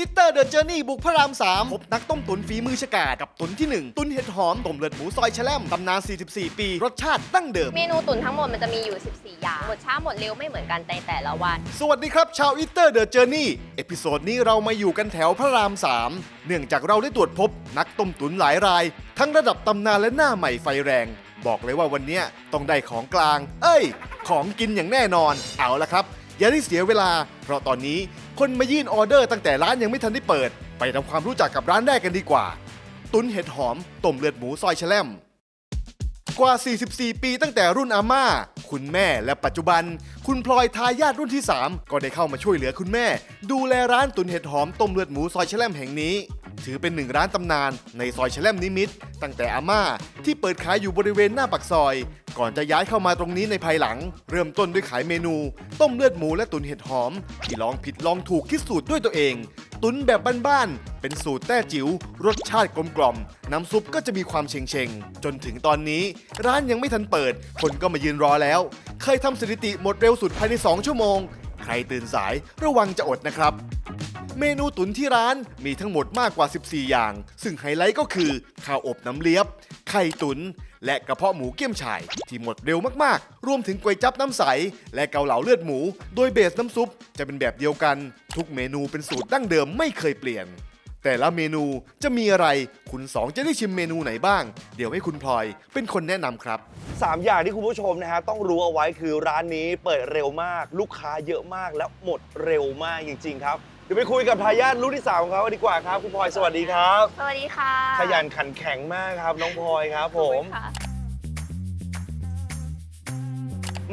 อิตเตอร์เดอะเจอร์นี่บุกพระราม3พบนักต้มตุ๋นฝีมือฉกาจกับตุ๋นที่ 1 ตุ๋นเห็ดหอมต้มเลือดหมูซอยแชล่มตำนาน 44 ปี รสชาติดั้งเดิม เมนูตุ๋นทั้งหมดมันจะมีอยู่ 14 อย่าง หมดช้าหมดเร็วไม่เหมือนกันในแต่ละวัน สวัสดีครับ ชาวอิตเตอร์เดอะเจอร์นี่เอพิโซดนี้เรามาอยู่กันแถวพระราม 3 เนื่องจากเราได้ตรวจพบนักต้มตุ๋นหลายราย ทั้งระดับตำนานและหน้าใหม่ไฟแรง บอกเลยว่าวันเนี้ยต้องได้ของกลาง เอ้ย ของกินอย่างแน่นอน เอาละครับอย่าได้เสียเวลา เพราะตอนนี้คนมายื่นออเดอร์ตั้งแต่ร้านยังไม่ทันได้เปิด ไปทำความรู้จักกับร้านแรกกันดีกว่า ตุ๋นเห็ดหอมต้มเลือดหมูซอยแชล่มกว่า 44 ปีตั้งแต่รุ่นอาม่า คุณแม่และปัจจุบัน คุณพลอยทายาทรุ่นที่ 3 ก็ได้เข้ามาช่วยเหลือคุณแม่ ดูแลร้านตุนเห็ดหอมต้มเลือดหมูซอยแชล่มแห่งนี้ ถือเป็นหนึ่งร้านตำนานในซอยแชล่มนิมิตรตั้งแต่อาม่าที่เปิดขายอยู่บริเวณหน้าปากซอย ก่อนจะย้ายเข้ามาตรงนี้ในภายหลัง เริ่มต้นด้วยขายเมนู ต้มเลือดหมูและตุ๋นเห็ดหอม ที่ลองผิดลองถูกคิดสูตรด้วยตัวเอง ตุ๋นแบบบ้านๆเป็นสูตรแต้จิ๋วรสชาติกลมกล่อม น้ำซุปก็จะมีความเชงเชงจนถึงตอนนี้ ร้านยังไม่ทันเปิด คนก็มายืนรอแล้ว เคยทำสถิติหมดเร็วสุดภายใน 2 ชั่วโมง ใครตื่นสายระวังจะอดนะครับ เมนูตุ๋นที่ร้านมีทั้งหมดมากกว่า 14 อย่าง ซึ่งไฮไลท์ก็คือ ข้าวอบน้ำเลียบ ไข่ตุ๋นและกระเพาะหมูเกี๊ยมฉ่าย ที่หมดเร็วมากๆ รวมถึงก๋วยจับน้ำใส และเกาเหลาเลือดหมู โดยเบสน้ำซุปจะเป็นแบบเดียวกัน ทุกเมนูเป็นสูตรดั้งเดิมไม่เคยเปลี่ยน แต่ละเมนูจะมีอะไร คุณสองจะได้ชิมเมนูไหนบ้าง เดี๋ยวให้คุณพลอยเป็นคนแนะนำครับ สามอย่างที่คุณผู้ชมนะฮะต้องรู้เอาไว้คือร้านนี้เปิดเร็วมาก ลูกค้าเยอะมากและหมดเร็วมากจริง ๆ ครับ ดี๋ยวไปคุยกับทายาทรุ่นที่สามของเขาดีกว่าครับคุณพลอยสวัสดีครับ สวัสดีค่ะ ขยันขันแข็งมากครับ น้องพลอยครับผมค่ะ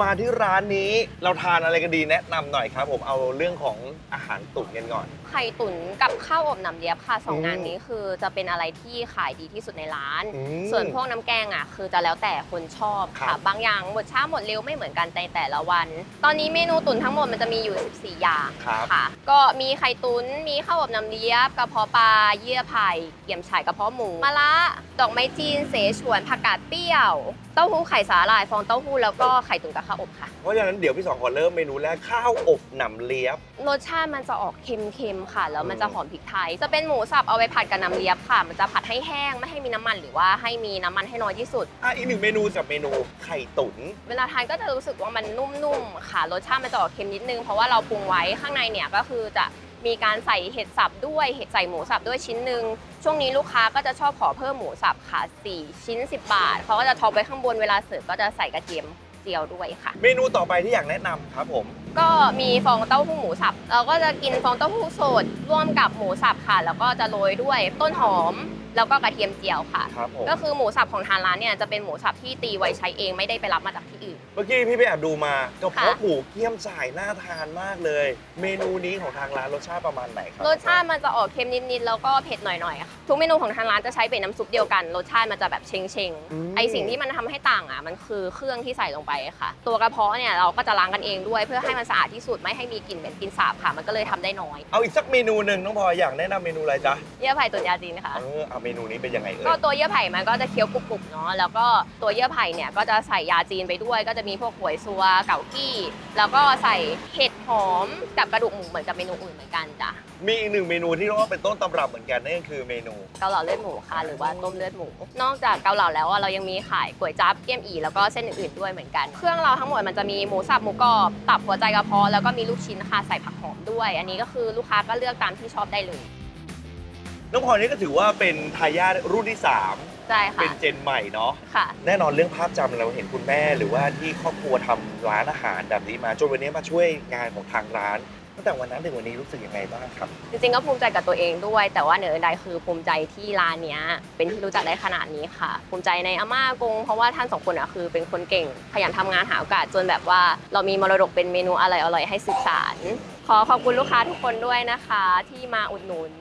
มาที่ร้านนี้เราทานอะไรกันดีแนะนำหน่อยครับ ผมเอาเรื่องของอาหารตุ๋นกันก่อน ไข่ตุ๋นกับข้าวอบน้ำเลียบค่ะสองอืมงานนี้คือจะเป็นอะไรที่ขายดีที่สุดในร้าน อืมส่วนพวกน้ำแกงอะ คือจะแล้วแต่คนชอบครัค่ะ บ บางอย่างหมดช้าหมดเร็วไม่เหมือนกันในแต่ละวัน ตอนนี้เมนูตุ๋นทั้งหมดมันจะมีอยู่ 14 อย่างครับ ค่ะ ก็มีไข่ตุ๋นมีข้าวอบน้ำเลียบกระเพาะปลาเยื่อไผ่เกี่ยมฉ่ายกระเพาะหมูมะระดอกไม้จีนเสฉวนผักกาดเปรี้ยว เต้าหู้ไข่สาหร่ายฟองเต้าหู้แล้วก็ไข่ตุ๋นกับข้าวอบค่ะ เพราะฉะนั้นเดี๋ยวพี่สองขอเริ่มเมนูแรกข้าวอบหนำเลียบ รสชาติมันจะออกเค็มๆค่ะ แล้วมันจะหอมพริกไทย จะเป็นหมูสับเอาไปผัดกับน้ำเลียบค่ะ มันจะผัดให้แห้งไม่ให้มีน้ำมันหรือว่าให้มีน้ำมันให้น้อยที่สุด อะอีกหนึ่งเมนูกับเมนูไข่ตุ๋นเวลาทานก็จะรู้สึกว่ามันนุ่มๆค่ะ รสชาติมันจะออกเค็มนิดนึงเพราะว่าเราปรุงไว้ข้างในเนี่ยก็คือจะมีการใส่เห็ดสับด้วยเห็ดใส่หมูสับด้วยชิ้นหนึ่งช่วงนี้ลูกค้าก็จะชอบขอเพิ่มหมูสับค่ะ4ชิ้น 10 บาทเขาก็จะท็อปไว้ข้างบนเวลาเสิร์ฟก็จะใส่กระเทียม เจียวด้วยค่ะ เมนูต่อไปที่อยากแนะนำครับผม ก็มีฟองเต้าหู้หมูสับ เราก็จะกินฟองเต้าหู้สดร่วมกับหมูสับค่ะ แล้วก็จะโรยด้วยต้นหอม แล้วก็กระเทียมเจียวค่ะ ครับผม ก็คือหมูสับของทางร้านเนี่ยจะเป็นหมูสับที่ตีไว้ใช้เองไม่ได้ไปรับมาจากที่อื่น เมื่อกี้พี่ไปแอบดูมากระเพาะค่ะ หมูเกี๊ยมฉ่ายน่าทานมากเลย เมนูนี้ของทางร้านรสชาติประมาณไหนครัรสชาติมันจะออกเค็มนิดๆแล้วก็เผ็ดหน่อยๆค่ะทุกเมนูของทางร้านจะใช้เป็นน้ำซุปเดียวกัน รสชาติมันจะแบบเชงเชงๆไอสิ่งที่มันทำให้ต่างอะมันคือเครื่องที่ใส่ลงไปค่ะ ตัวกระเพาะเนี่ยเราก็จะล้างกันเองด้วย เพื่อให้มันสะอาดที่สุดไม่ให้มีกลิ่นเหม็นกลิ่นสาบค่ะ มันก็เลยทำได้น้อยเอาอีกสักเมนูหนึ่งน้องพลอยอยากแนะนำเมนูอะไรจ๊ะ เยื่อไผ่ตุ๋นยาจีนค่ะ เออเอาเมนูนี้เป็นยังไงเอ่ก็ยตัวเยื่อไผ่มันก็จะเคี้ยวกรุบๆเนาะแล้วก็ตัวเยื่อไผ่เนี่ยก็จะใส่ยาจีนไปด้วย ก็จะมีพวกหวยซัวเก่ากี้ แล้วก็ใส่เห็ดหอมกับกระดูกหมูเหมือนกับเมนูอื่นเหมือนกันจ้ะมีอีกหนึ่งเมนูที่เรียกว่าเป็นต้นตำรับเหมือนกันนั่นก็คือเมนู เกาเหลาเลือดหมูค่ะหรือว่าต้มเลือดหมู นอกจากเกาเหลาแล้วอะเรายังมีขายก๋วยจั๊บเกี๊ยมอีแล้วก็เส้นอื่นๆด้วยเหมือนกัน เครื่องเราทั้งหมดมันจะมีหมูสับหมูกรอบตับหัวใจกระเพาะแล้วก็มีลูกชิ้นค่ะใส่ผักหอมด้วย อันนี้ก็คือลูกค้าก็เลือกตามที่ชอบได้เลย น้องพลอยนี่ก็ถือว่าเป็นทายาทรุ่นที่3ใช่เป็ค่ะนเจนใหม่เนาะค่ะ แน่นอนเรื่องภาพจำเราเห็นคุณแม่หรือว่าที่ครอบครัวทำร้านอาหารแบบนี้มาจนวันนี้มาช่วยงานของทางร้าน ตั้งแต่วันนั้นถึงวันนี้รู้สึกยังไงบ้างครับ จริงๆก็ภูมิใจกับตัวเองด้วย แต่ว่าเหนืออื่นใดคือภูมิใจที่ร้านเนี้ย เป็นที่รู้จักได้ขนาดนี้ค่ะ ภูมิใจในอาม่ากง เพราะว่าท่านสองคนอะคือเป็นคนเก่งขยันทำงานหาโอกาสจนแบบว่า เรามีมรดกเป็นเมนูอร่อยๆให้สืบสาน ขอขอบคุณลูกค้าทุกคนด้วยนะคะ ที่มาอุดหนุน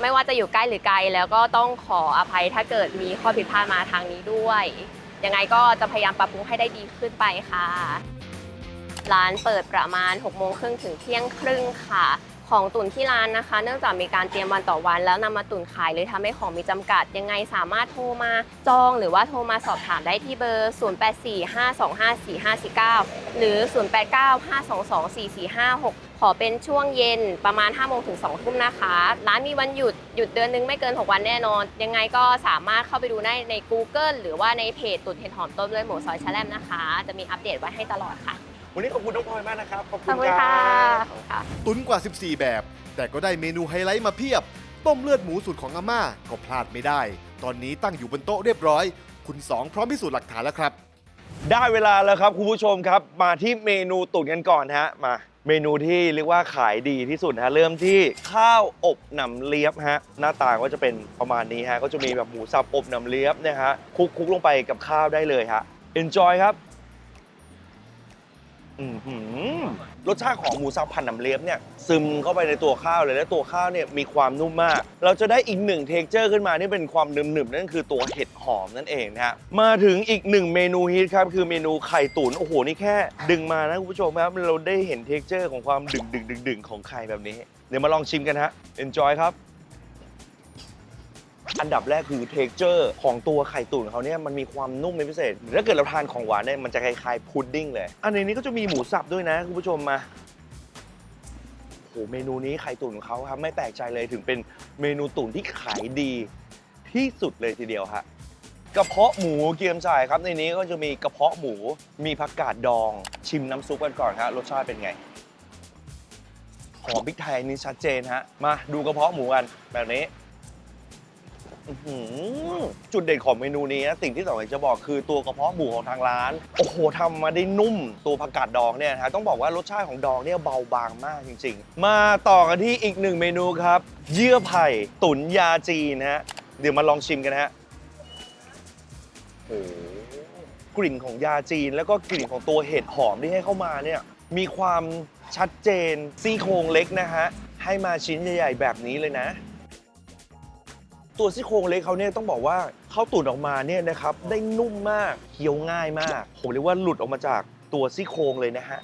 ไม่ว่าจะอยู่ใกล้หรือไกล แล้วก็ต้องขออภัยถ้าเกิดมีข้อผิดพลาดมาทางนี้ด้วย ยังไงก็จะพยายามปรับปรุงให้ได้ดีขึ้นไปค่ะ ร้านเปิดประมาณ6โมงครึ่งถึงเที่ยงครึ่งค่ะ ขของตุ๋นที่ร้านนะคะ เนื่องจากมีการเตรียมวันต่อวัน แล้วนำมาตุ๋นขายเลยทำให้ของมีจำกัด ยังไงสามารถโทรมาจอง หรือว่าโทรมาสอบถามได้ที่เบอร์ 0845254549 หรือ 0895224456 ขอเป็นช่วงเย็นประมาณ5โมงถึง2ทุ่มนะคะ ร้านมีวันหยุดหยุดเดือนนึงไม่เกิน 6 วันแน่นอน ยังไงก็สามารถเข้าไปดูได้ใน Google หรือว่าในเพจตุ๋นเห็ดหอมต้มเลือดหมูซอยชะแลมนะคะ จะมีอัปเดตไว้ให้ตลอดค่ะ วันนี้ขอบคุณน้องพลอยมากนะครับ ขอบขคุอบณคุณคค่ะ ตุ๋นกว่า 14 แบบ แต่ก็ได้เมนูไฮไลท์มาเพียบ ต้มเลือดหมูสูตรของอาม่าก็พลาดไม่ได้ ตอนนี้ตั้งอยู่บนโต๊ะเรียบร้อย คุณสองพร้อมพิสูจน์หลักฐานแล้วครับ ได้เวลาแล้วครับคุณผู้ชมครับ มาที่เมนูตุ๋นกันก่อนฮะมา เมนูที่เรียกว่าขายดีที่สุดฮะเริ่มที่ข้าวอบหนำเลียบฮะหน้าตาก็จะเป็นประมาณนี้ฮะก็จะมีแบบหมูสับอบหนำเลียบนะฮะคลุกคุกลงไปกับข้าวได้เลยฮะ enjoy ครับ อือหือรสชาติของหมูสับผัดหนำเลียบเนี่ยซึมเข้าไปในตัวข้าวเลยและตัวข้าวเนี่ยมีความนุ่มมาก เราจะได้อีกหนึ่งเทคเจอร์ขึ้นมาที่เป็นความหนึบๆนั่นคือตัวเห็ดหอมนั่นเองนะฮะมาถึงอีกหนึ่งเมนูฮิตครับคือเมนูไข่ตุ๋นโอ้โหนี่แค่ ดึงมานะคุณผู้ชมครับเราได้เห็นเทคเจอร์ของความดึงดึงดึงดึงๆๆๆของไข่แบบนี้ เดี๋ยวมาลองชิมกันฮะ enjoy ครับ อันดับแรกคือเทคเจอร์ของตัวไข่ตุ๋นเขาเนี่ยมันมีความนุ่มเป็นพิเศษถ้าเกิดเราทานของหวานเนี่ยมันจะคล้ายๆพุดดิ้งเลย อันนี้ก็จะมีหมูสับด้วยนะคุณผู้ชมมาโอ้โหเมนูนี้ไข่ตุ๋นของเขาครับไม่แปลกใจเลยถึงเป็นเมนูตุ๋นที่ขายดีที่สุดเลยทีเดียวฮะกระเพาะหมูเกียมจ่ายครับในนี้ก็จะมีกระเพาะหมูมีผักกาดดอง ชิมน้ำซุปกันก่อนฮะรสชาติเป็นไงหอมพริกไทยนี่ชัดเจนฮะมาดูกระเพาะหมูกันแบบนี้ อื้อหือจุดเด่นของเมนูนี้นะสิ่งที่สองอยากจะบอกคือตัวกระเพาะหมูของทางร้าน โอ้โหทำมาได้นุ่มตัวผักกาดดองเนี่ยนะฮะต้องบอกว่ารสชาติของดองเนี่ยเบาบางมากจริง ๆ มาต่อกันที่อีกหนึ่งเมนูครับ เยื่อไผ่ตุ๋นยาจีนนะฮะเดี๋ยวมาลองชิมกันนะฮะโอ้โหกลิ่นของยาจีน แล้วก็กลิ่นของตัวเห็ดหอมที่ให้เข้ามาเนี่ยมีความชัดเจนซี่โครงเล็กนะฮะให้มาชิ้นใหญ่ ๆ แบบนี้เลยนะ ตัวซี่โครงเล็กเขาเนี่ยต้องบอกว่าข้าวตุ๋นออกมาเนี่ยนะครับได้นุ่มมากเคี้ยวง่ายมากผมเรียกว่าหลุดออกมาจากตัวซี่โครงเลยนะฮะ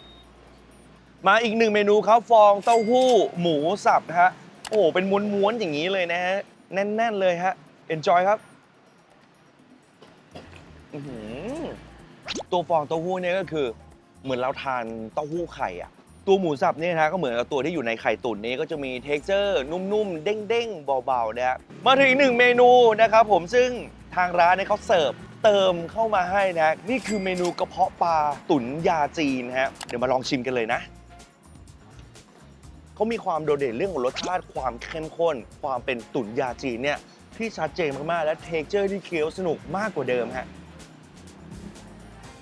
มาอีกหนึ่งเมนูครับฟองเต้าหู้ หมูสับฮะโอ้เป็นม้วนๆอย่างนี้เลยนะฮะแน่นๆเลยฮะ enjoy ครับอือหือตัวฟองเต้าหู้เนี่ยก็คือเหมือนเราทานเต้าหู้ไข่อะ ตัวหมูสับเนี่ยนะก็เหมือนกับตัวที่อยู่ในไข่ตุ๋นนี้ก็จะมีเท็กเจอร์นุ่มๆ เด้งๆ เบาๆนะฮะมาถึงอีกหนึ่งเมนูนะครับผมซึ่งทางร้านเนี่ยเขาเสิร์ฟเติมเข้ามาให้นะ นี่คือเมนูกระเพาะปลาตุ๋นยาจีนฮะเดี๋ยวมาลองชิมกันเลยนะเขามีความโดดเด่นเรื่องของรสชาติความเข้มข้น ความเป็นตุ๋นยาจีนเนี่ยที่ชัดเจนมากๆและเท็กเจอร์ที่เคี้ยวสนุกมากกว่าเดิมฮะ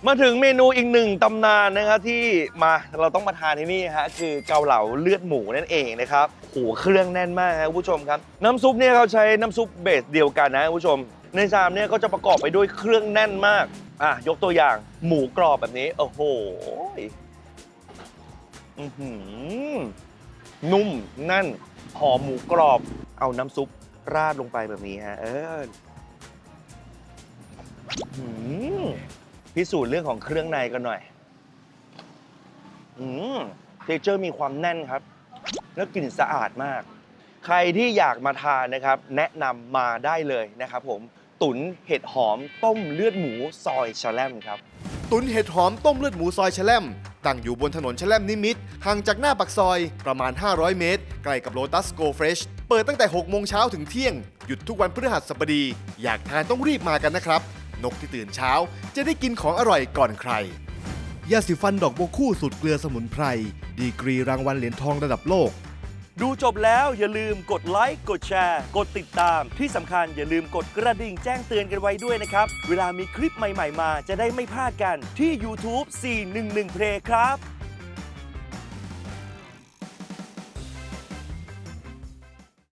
มาถึงเมนูอีกหนึ่งตำนานนะครับที่มาเราต้องมาทานที่นี่ฮะคือเกาเหลาเลือดหมูนั่นเองนะครับโหเครื่องแน่นมากครับผู้ชมครับ น้ำซุปเนี่ยเขาใช้น้ำซุปเบสเดียวกันนะผู้ชม ในชามเนี่ยก็จะประกอบไปด้วยเครื่องแน่นมากอะยกตัวอย่างหมูกรอบแบบนี้โอ้โหอื้อหือนุ่มแน่นหอมหมูกรอบ เอาน้ำซุปราดลงไปแบบนี้ฮะเออ พิสูจน์เรื่องของเครื่องในกันหน่อย อืมเทเจอร์มีความแน่นครับ แล้วกลิ่นสะอาดมาก ใครที่อยากมาทานนะครับ แนะนำมาได้เลยนะครับผม ตุ๋นเห็ดหอมต้มเลือดหมูซอยชะแลมครับ ตุ๋นเห็ดหอมต้มเลือดหมูซอยแชล่มตั้งอยู่บนถนนแชล่มนิมิตรห่างจากหน้าปากซอยประมาณ 500 เมตร ใกล้กับโลตัสโกเฟรชเปิดตั้งแต่ 6 โมงเช้าถึงเที่ยง หยุดทุกวันพฤหัสบดี อยากทานต้องรีบมากันนะครับ นกที่ตื่นเช้า จะได้กินของอร่อยก่อนใคร ยาสีฟันดอกโบวคู่สูตรเกลือสมุนไพร ดีกรีรางวัลเหรียญทองระดับโลก ดูจบแล้วอย่าลืมกดไลค์กดแชร์ กดติดตาม ที่สำคัญอย่าลืมกดกระดิ่งแจ้งเตือนกันไว้ด้วยนะครับ เวลามีคลิปใหม่ๆมา จะได้ไม่พลาดกันที่ YouTube 411 Play ครับ